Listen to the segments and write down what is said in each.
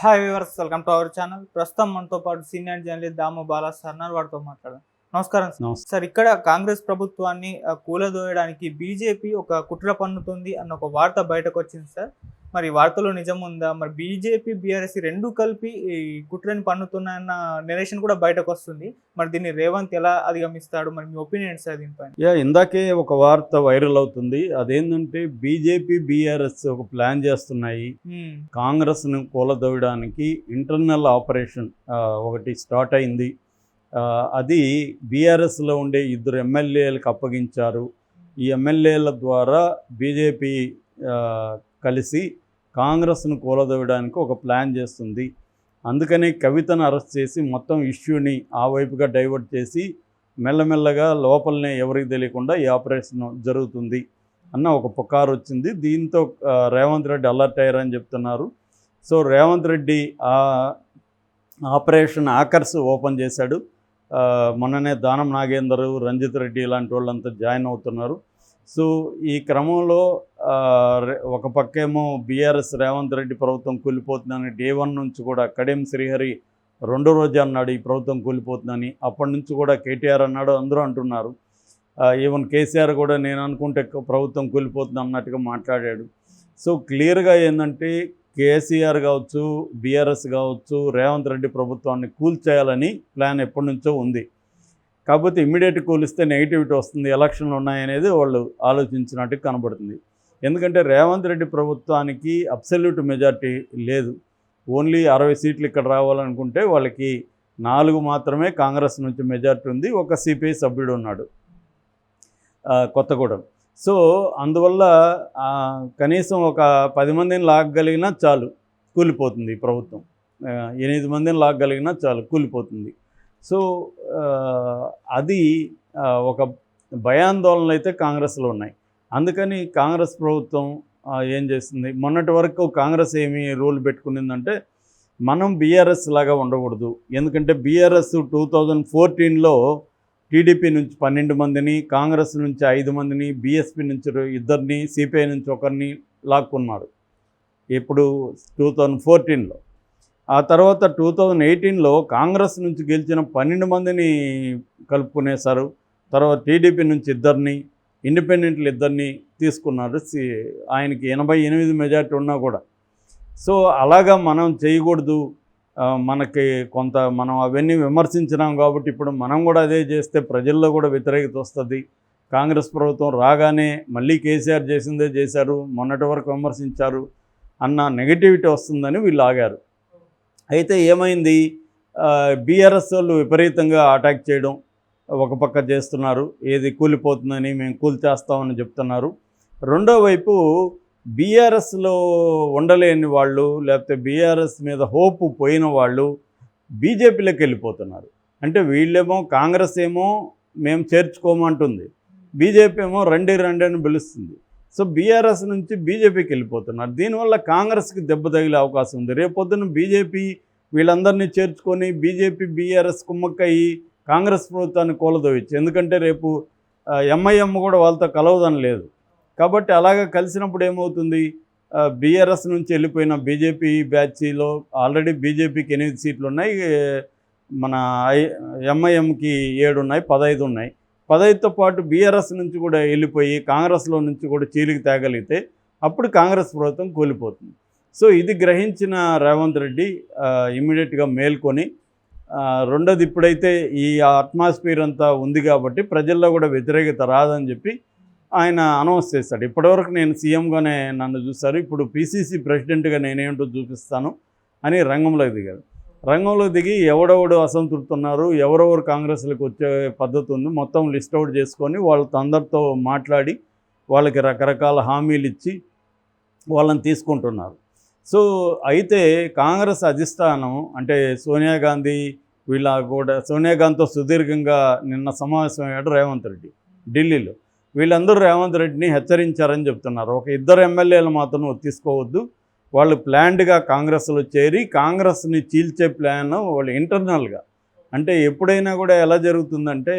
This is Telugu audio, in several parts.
Hi viewers welcome to our channel ప్రస్తుతం మనతో పాటు సీనియర్ జర్నలిస్ట్ దాము బాలా సర్నర్ ఉన్నారు. వారితో మాట్లాడదాం నమస్కారం సార్. ఇక్కడ కాంగ్రెస్ ప్రభుత్వాన్ని కూలదోయడానికి బీజేపీ ఒక కుట్ర పన్నుతుంది అన్న ఒక వార్త బయటకు వచ్చింది సార్. మరి వార్తలో నిజం ఉందా? మరి బీజేపీ బీఆర్ఎస్ రెండు కలిపి ఈ కుట్రని పన్నుతున్నాయన్న నెరేషన్ కూడా బయటకు వస్తుంది మరి దీన్ని రేవంత్ ఎలా అధిగమిస్తాడు? మరి మీ ఒపీనియన్ సార్ దీనిపైన? యా ఇందాకే ఒక వార్త వైరల్ అవుతుంది. అదేంటంటే బీజేపీ బీఆర్ఎస్ ఒక ప్లాన్ చేస్తున్నాయి. కాంగ్రెస్ను కూలదోయడానికి ఇంటర్నల్ ఆపరేషన్ ఒకటి స్టార్ట్ అయింది. అది బీఆర్ఎస్లో ఉండే ఇద్దరు ఎమ్మెల్యేలకు అప్పగించారు. ఈ ఎమ్మెల్యేల ద్వారా బీజేపీ కలిసి కాంగ్రెస్ను కూలదోయడానికి ఒక ప్లాన్ చేస్తుంది. అందుకనే కవితను అరెస్ట్ చేసి మొత్తం ఇష్యూని ఆ వైపుగా డైవర్ట్ చేసి మెల్లమెల్లగా లోపలనే ఎవరికి తెలియకుండా ఈ ఆపరేషన్ జరుగుతుంది అన్న ఒక పుకారు వచ్చింది. దీంతో రేవంత్ రెడ్డి అలర్ట్ అయ్యారని చెప్తున్నారు. సో రేవంత్ రెడ్డి ఆ ఆపరేషన్ ఆకర్స్ ఓపెన్ చేశాడు. మొన్ననే దానం నాగేందర్ రంజిత్ రెడ్డి ఇలాంటి వాళ్ళంతా జాయిన్ అవుతున్నారు. సో ఈ క్రమంలో ఒక పక్కేమో బీఆర్ఎస్ రేవంత్ రెడ్డి ప్రభుత్వం కూలిపోతుందని డే వన్ నుంచి కూడా కడెం శ్రీహరి రెండో రోజు అన్నాడు ఈ ప్రభుత్వం కూలిపోతుందని. అప్పటి నుంచి కూడా కేటీఆర్ అన్నాడు అందరూ అంటున్నారు. ఈవెన్ కేసీఆర్ కూడా నేను అనుకుంటే ప్రభుత్వం కూలిపోతుంది అన్నట్టుగా మాట్లాడాడు. సో క్లియర్గా ఏంటంటే కేసీఆర్ కావచ్చు బీఆర్ఎస్ కావచ్చు రేవంత్ రెడ్డి ప్రభుత్వాన్ని కూల్చేయాలని ప్లాన్ ఎప్పటి నుంచో ఉంది. కాకపోతే ఇమ్మీడియట్ కూలిస్తే నెగిటివిటీ వస్తుంది ఎలక్షన్లు ఉన్నాయనేది వాళ్ళు ఆలోచించినట్టు కనబడుతుంది. ఎందుకంటే రేవంత్ రెడ్డి ప్రభుత్వానికి అబ్సల్యూట్ మెజార్టీ లేదు. ఓన్లీ అరవై సీట్లు ఇక్కడ రావాలనుకుంటే వాళ్ళకి నాలుగు మాత్రమే కాంగ్రెస్ నుంచి మెజార్టీ ఉంది ఒక సిపిఐ సభ్యుడు ఉన్నాడు కొత్తగూడెం. సో అందువల్ల కనీసం ఒక పది మందిని లాగగలిగినా చాలు కూలిపోతుంది ప్రభుత్వం. ఎనిమిది మందిని లాగగలిగినా చాలు కూలిపోతుంది. సో అది ఒక భయాందోళనలు అయితే కాంగ్రెస్లో ఉన్నాయి. అందుకని కాంగ్రెస్ ప్రభుత్వం ఏం చేస్తుంది? మొన్నటి వరకు కాంగ్రెస్ ఏమి రూల్ పెట్టుకునిందంటే మనం బీఆర్ఎస్ లాగా ఉండకూడదు. ఎందుకంటే బీఆర్ఎస్ టూ థౌజండ్ ఫోర్టీన్లో టీడీపీ నుంచి పన్నెండు మందిని కాంగ్రెస్ నుంచి ఐదు మందిని బీఎస్పీ నుంచి ఇద్దరిని సిపిఐ నుంచి ఒకరిని లాక్కున్నారు. ఇప్పుడు టూ థౌజండ్ ఫోర్టీన్లో. ఆ తర్వాత టూ థౌజండ్ ఎయిటీన్లో కాంగ్రెస్ నుంచి గెలిచిన పన్నెండు మందిని కలుపుకునేశారు. తర్వాత టీడీపీ నుంచి ఇద్దరిని ఇండిపెండెంట్లు ఇద్దరిని తీసుకున్నారు. సి ఆయనకి ఎనభై ఎనిమిది మెజార్టీ ఉన్నా కూడా. సో అలాగా మనం చేయకూడదు. మనకి కొంత మనం అవన్నీ విమర్శించినాం కాబట్టి ఇప్పుడు మనం కూడా అదే చేస్తే ప్రజల్లో కూడా వ్యతిరేకత వస్తుంది. కాంగ్రెస్ ప్రభుత్వం రాగానే మళ్ళీ కేసీఆర్ చేసిందే చేశారు మొన్నటి వరకు విమర్శించారు అన్న నెగటివిటీ వస్తుందని వీళ్ళు ఆగారు. అయితే ఏమైంది? బీఆర్ఎస్ వాళ్ళు విపరీతంగా అటాక్ చేయడం ఒక పక్క చేస్తున్నారు. ఏది కూలిపోతుందని మేము కూల్చేస్తామని చెప్తున్నారు. రెండో వైపు బీఆర్ఎస్లో ఉండలేని వాళ్ళు లేకపోతే బీఆర్ఎస్ మీద హోప్ పోయిన వాళ్ళు బీజేపీలోకి వెళ్ళిపోతున్నారు. అంటే వీళ్ళేమో కాంగ్రెస్ ఏమో మేము చేర్చుకోమంటుంది బీజేపీ ఏమో రండి రండి అని పిలుస్తుంది. సో బీఆర్ఎస్ నుంచి బీజేపీకి వెళ్ళిపోతున్నారు. దీనివల్ల కాంగ్రెస్కి దెబ్బ తగిలే అవకాశం ఉంది. రేపొద్దున బీజేపీ వీళ్ళందరినీ చేర్చుకొని బీజేపీ బీఆర్ఎస్ కుమ్మక్కయ్యి కాంగ్రెస్ ప్రభుత్వాన్ని కూలదోవచ్చు ఎందుకంటే రేపు ఎంఐఎం కూడా వాళ్ళతో కలవదని లేదు. కాబట్టి అలాగా కలిసినప్పుడు ఏమవుతుంది? బీఆర్ఎస్ నుంచి వెళ్ళిపోయిన బీజేపీ బ్యాచ్లో ఆల్రెడీ బీజేపీకి ఎనిమిది సీట్లు ఉన్నాయి. మన ఐ ఎంఐఎంకి ఏడు ఉన్నాయి పదహైదు ఉన్నాయి. పదహైదుతో పాటు బీఆర్ఎస్ నుంచి కూడా వెళ్ళిపోయి కాంగ్రెస్లో నుంచి కూడా చీలికి తేగలిగితే అప్పుడు కాంగ్రెస్ ప్రభుత్వం కూలిపోతుంది. సో ఇది గ్రహించిన రేవంత్ రెడ్డి ఇమ్మీడియట్గా మేల్కొని రెండోది ఇప్పుడైతే ఈ అట్మాస్ఫియర్ అంతా ఉంది కాబట్టి ప్రజల్లో కూడా వ్యతిరేకత రాదని చెప్పి ఆయన అనౌన్స్ చేశాడు. ఇప్పటివరకు నేను సీఎంగానే నన్ను చూశారు. ఇప్పుడు పీసీసీ ప్రెసిడెంట్గా నేనేంటో చూపిస్తాను అని రంగంలోకి దిగారు. రంగంలో దిగి ఎవడెవడు అసంతృప్తి ఉన్నారు ఎవరెవరు కాంగ్రెస్లకు వచ్చే పద్ధతి ఉంది మొత్తం లిస్ట్ అవుట్ చేసుకొని వాళ్ళతో అందరితో మాట్లాడి వాళ్ళకి రకరకాల హామీలు ఇచ్చి వాళ్ళని తీసుకుంటున్నారు. సో అయితే కాంగ్రెస్ అధిష్టానం అంటే సోనియా గాంధీ వీళ్ళ కూడా సోనియా గాంధీతో సుదీర్ఘంగా నిన్న సమావేశం అయ్యాడు రేవంత్ రెడ్డి ఢిల్లీలో. వీళ్ళందరూ రేవంత్ రెడ్డిని హెచ్చరించారని చెప్తున్నారు. ఒక ఇద్దరు ఎమ్మెల్యేలు మాత్రం తీసుకోవద్దు. వాళ్ళు ప్లాన్డ్గా కాంగ్రెస్లో చేరి కాంగ్రెస్ని చీల్చే ప్లాన్ వాళ్ళు ఇంటర్నల్గా. అంటే ఎప్పుడైనా కూడా ఎలా జరుగుతుందంటే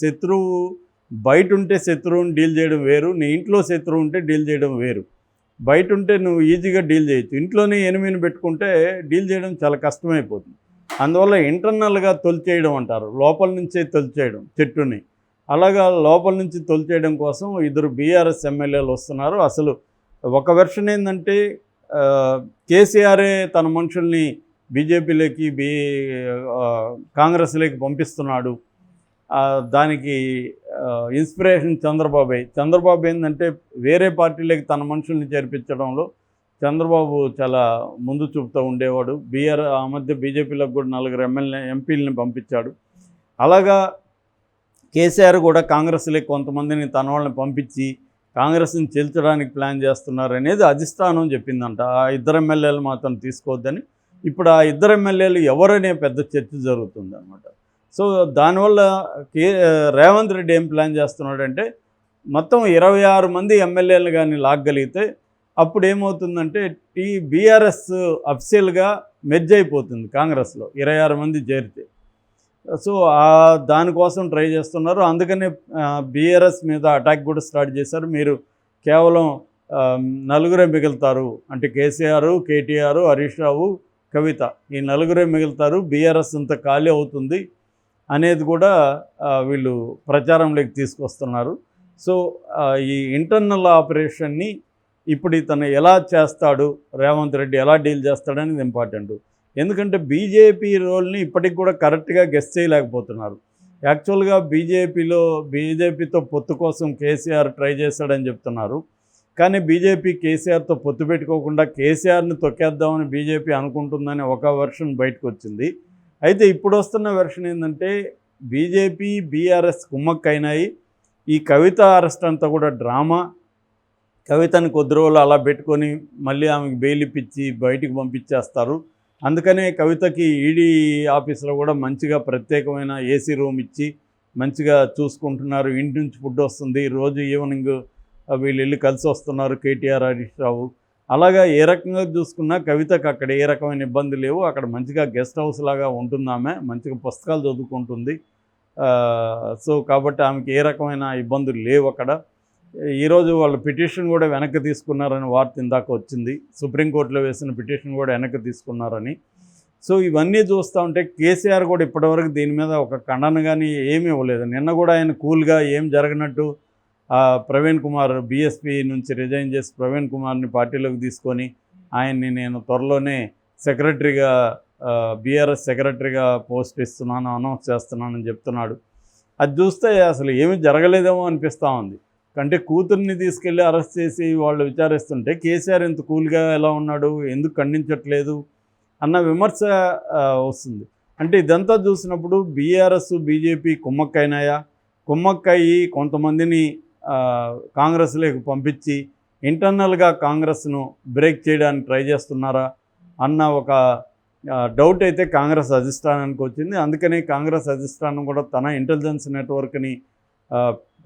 శత్రువు బయట ఉంటే శత్రువుని డీల్ చేయడం వేరు నీ ఇంట్లో శత్రువు ఉంటే డీల్ చేయడం వేరు. బయట ఉంటే నువ్వు ఈజీగా డీల్ చేయొచ్చు. ఇంట్లోనే ఎనిమిని పెట్టుకుంటే డీల్ చేయడం చాలా కష్టమైపోతుంది. అందువల్ల ఇంటర్నల్గా తొలిచేయడం అంటారు. లోపల నుంచే తొలిచేయడం చెట్టుని. అలాగా లోపల నుంచి తొలిచేయడం కోసం ఇద్దరు బీఆర్ఎస్ ఎమ్మెల్యేలు వస్తున్నారు. అసలు ఒక వెర్షన్ ఏంటంటే కేసీఆరే తన మనుషుల్ని బీజేపీలోకి బీ కాంగ్రెస్లోకి పంపిస్తున్నాడు. దానికి ఇన్స్పిరేషన్ చంద్రబాబే. చంద్రబాబు ఏంటంటే వేరే పార్టీలోకి తన మనుషుల్ని చేర్పించడంలో చంద్రబాబు చాలా ముందు చూపుతూ ఉండేవాడు. బీఆర్ ఆ మధ్య బీజేపీలకు కూడా నలుగురు ఎమ్మెల్యే ఎంపీలని పంపించాడు. అలాగా కేసీఆర్ కూడా కాంగ్రెస్లో కొంతమందిని తన వాళ్ళని పంపించి కాంగ్రెస్ని చేల్చడానికి ప్లాన్ చేస్తున్నారు అనేది అధిష్టానం చెప్పిందంట. ఆ ఇద్దరు ఎమ్మెల్యేలు మాత్రం తీసుకోవద్దని ఇప్పుడు ఆ ఇద్దరు ఎమ్మెల్యేలు ఎవరనే పెద్ద చర్చ జరుగుతుంది అనమాట సో దానివల్ల కే రేవంత్ రెడ్డి ఏం ప్లాన్ చేస్తున్నాడంటే మొత్తం ఇరవై ఆరు మంది ఎమ్మెల్యేలు కానీ లాగగలిగితే అప్పుడు ఏమవుతుందంటే టీ బీఆర్ఎస్ అఫిషియల్గా మెర్జ్ అయిపోతుంది కాంగ్రెస్లో ఇరవై ఆరు మంది చేరితే. సో దానికోసం ట్రై చేస్తున్నారు. అందుకనే బీఆర్ఎస్ మీద అటాక్ కూడా స్టార్ట్ చేశారు. మీరు కేవలం నలుగురే మిగులుతారు. అంటే కేసీఆర్ కేటీఆర్ హరీష్ రావు కవిత ఈ నలుగురే మిగులుతారు. బీఆర్ఎస్ ఇంత ఖాళీ అవుతుంది అనేది కూడా వీళ్ళు ప్రచారంలోకి తీసుకొస్తున్నారు. సో ఈ ఇంటర్నల్ ఆపరేషన్ని ఇప్పుడు ఇతను ఎలా చేస్తాడు రేవంత్ రెడ్డి ఎలా డీల్ చేస్తాడనేది ఇంపార్టెంట్. ఎందుకంటే బీజేపీ రోల్ని ఇప్పటికి కూడా కరెక్ట్గా గెస్ట్ చేయలేకపోతున్నారు. యాక్చువల్గా బీజేపీలో బీజేపీతో పొత్తు కోసం కేసీఆర్ ట్రై చేశాడని చెప్తున్నారు. కానీ బీజేపీ కేసీఆర్తో పొత్తు పెట్టుకోకుండా కేసీఆర్ని తొక్కేద్దామని బీజేపీ అనుకుంటుందని ఒక వెర్షన్ బయటకు వచ్చింది అయితే ఇప్పుడు వస్తున్న వెర్షన్ ఏంటంటే బీజేపీ బీఆర్ఎస్ కుమ్మక్కైనాయి. ఈ కవిత అరెస్ట్ అంతా కూడా డ్రామా. కవితని కొద్ది రోజులు అలా పెట్టుకొని మళ్ళీ ఆమెకి బెయిల్ ఇప్పించి బయటికి పంపించేస్తారు. అందుకనే కవితకి ఈడీ ఆఫీస్లో కూడా మంచిగా ప్రత్యేకమైన ఏసీ రూమ్ ఇచ్చి మంచిగా చూసుకుంటున్నారు. ఇంటి నుంచి ఫుడ్ వస్తుంది. రోజు ఈవినింగ్ వీళ్ళు వెళ్ళి కలిసి వస్తున్నారు కేటీఆర్ హరీష్ రావు. అలాగా ఏ రకంగా చూసుకున్నా కవితకు అక్కడ ఏ రకమైన ఇబ్బంది లేవు. అక్కడ మంచిగా గెస్ట్ హౌస్ లాగా ఉంటుంది మంచిగా పుస్తకాలు చదువుకుంటుంది. సో కాబట్టి ఆమెకి ఏ రకమైన ఇబ్బందులు లేవు అక్కడ. ఈరోజు వాళ్ళ పిటిషన్ కూడా వెనక్కి తీసుకున్నారని వార్త ఇందాక వచ్చింది. సుప్రీంకోర్టులో వేసిన పిటిషన్ కూడా వెనక్కి తీసుకున్నారని. సో ఇవన్నీ చూస్తూ ఉంటే కేసీఆర్ కూడా ఇప్పటివరకు దీని మీద ఒక ఖండన కానీ ఏమీ ఇవ్వలేదు. నిన్న కూడా ఆయన కూల్గా ఏం జరగనట్టు ప్రవీణ్ కుమార్ బీఎస్పీ నుంచి రిజైన్ చేసి ప్రవీణ్ కుమార్ని పార్టీలోకి తీసుకొని ఆయన్ని నేను త్వరలోనే సెక్రటరీగా బీఆర్ఎస్ సెక్రటరీగా పోస్ట్ ఇస్తున్నాను అనౌన్స్ చేస్తున్నానని చెప్తున్నాడు. అది చూస్తే అసలు ఏమీ జరగలేదేమో అనిపిస్తూ ఉంది. అంటే కూతుర్ని తీసుకెళ్ళి అరెస్ట్ చేసి వాళ్ళు విచారిస్తుంటే కేసీఆర్ ఇంత కూల్గా ఎలా ఉన్నాడు? ఎందుకు ఖండించట్లేదు? అన్న విమర్శ వస్తుంది. అంటే ఇదంతా చూసినప్పుడు బీఆర్ఎస్ బీజేపీ కుమ్మక్కైనాయా? కుమ్మక్కయ్యి కొంతమందిని కాంగ్రెస్లోకి పంపించి ఇంటర్నల్గా కాంగ్రెస్ను బ్రేక్ చేయడానికి ట్రై చేస్తున్నారా? అన్న ఒక డౌట్ అయితే కాంగ్రెస్ అధిష్టానానికి వచ్చింది. అందుకనే కాంగ్రెస్ అధిష్టానం కూడా తన ఇంటెలిజెన్స్ నెట్వర్క్ని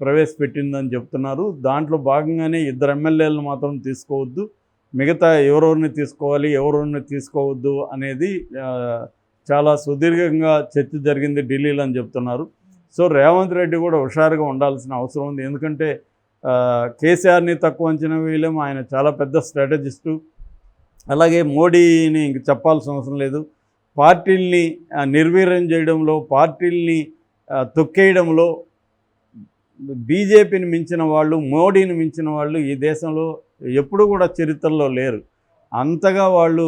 ప్రవేశపెట్టిందని చెప్తున్నారు. దాంట్లో భాగంగానే ఇద్దరు ఎమ్మెల్యేలను మాత్రం తీసుకోవద్దు. మిగతా ఎవరెవరిని తీసుకోవాలి ఎవరెవరిని తీసుకోవద్దు అనేది చాలా సుదీర్ఘంగా చర్చ జరిగింది ఢిల్లీలో అని చెప్తున్నారు. సో రేవంత్ రెడ్డి కూడా హుషారుగా ఉండాల్సిన అవసరం ఉంది. ఎందుకంటే కేసీఆర్ని తక్కువ అంచనా వేయలేము. ఆయన చాలా పెద్ద స్ట్రాటజిస్టు. అలాగే మోడీని ఇంక చెప్పాల్సిన అవసరం లేదు. పార్టీల్ని నిర్వీర్యం చేయడంలో పార్టీల్ని తొక్కేయడంలో బీజేపీని మించిన వాళ్ళు మోడీని మించిన వాళ్ళు ఈ దేశంలో ఎప్పుడూ కూడా చరిత్రలో లేరు. అంతగా వాళ్ళు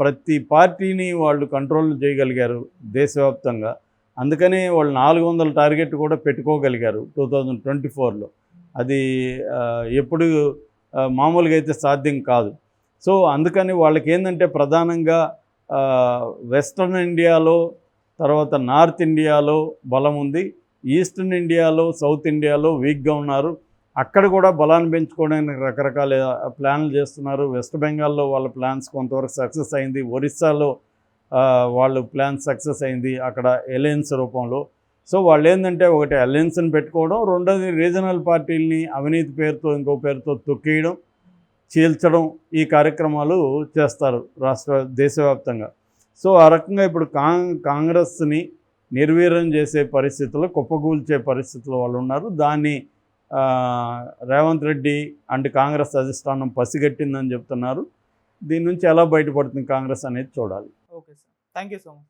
ప్రతి పార్టీని వాళ్ళు కంట్రోల్ చేయగలిగారు దేశవ్యాప్తంగా. అందుకనే వాళ్ళు నాలుగు వందల టార్గెట్ కూడా పెట్టుకోగలిగారు టూ థౌజండ్ ట్వంటీ ఫోర్లో. అది ఎప్పుడు మామూలుగా అయితే సాధ్యం కాదు. సో అందుకని వాళ్ళకి ఏంటంటే ప్రధానంగా వెస్ట్రన్ ఇండియాలో తర్వాత నార్త్ ఇండియాలో బలం ఉంది. ఈస్టర్న్ ఇండియాలో సౌత్ ఇండియాలో వీక్గా ఉన్నారు. అక్కడ కూడా బలాన్ని పెంచుకోవడానికి రకరకాల ప్లాన్లు చేస్తున్నారు. వెస్ట్ బెంగాల్లో వాళ్ళ ప్లాన్స్ కొంతవరకు సక్సెస్ అయింది. ఒరిస్సాలో వాళ్ళు ప్లాన్ సక్సెస్ అయింది అక్కడ ఎలయన్స్ రూపంలో. సో వాళ్ళు ఏంటంటే ఒకటి అలయన్స్ని పెట్టుకోవడం రెండోది రీజనల్ పార్టీలని అవినీతి పేరుతో ఇంకో పేరుతో తొక్కేయడం చీల్చడం ఈ కార్యక్రమాలు చేస్తారు రాష్ట్ర దేశవ్యాప్తంగా. సో ఆ రకంగా ఇప్పుడు కాంగ్రెస్ని నిర్వీర్యం చేసే పరిస్థితుల్లో కుప్పకూల్చే పరిస్థితుల్లో వాళ్ళు ఉన్నారు దాన్ని రేవంత్ రెడ్డి అండ్ కాంగ్రెస్ అధిష్టానం పసిగట్టిందని చెప్తున్నారు. దీని నుంచి ఎలా బయటపడుతుంది కాంగ్రెస్ అనేది చూడాలి. Okay sir. Thank you so much.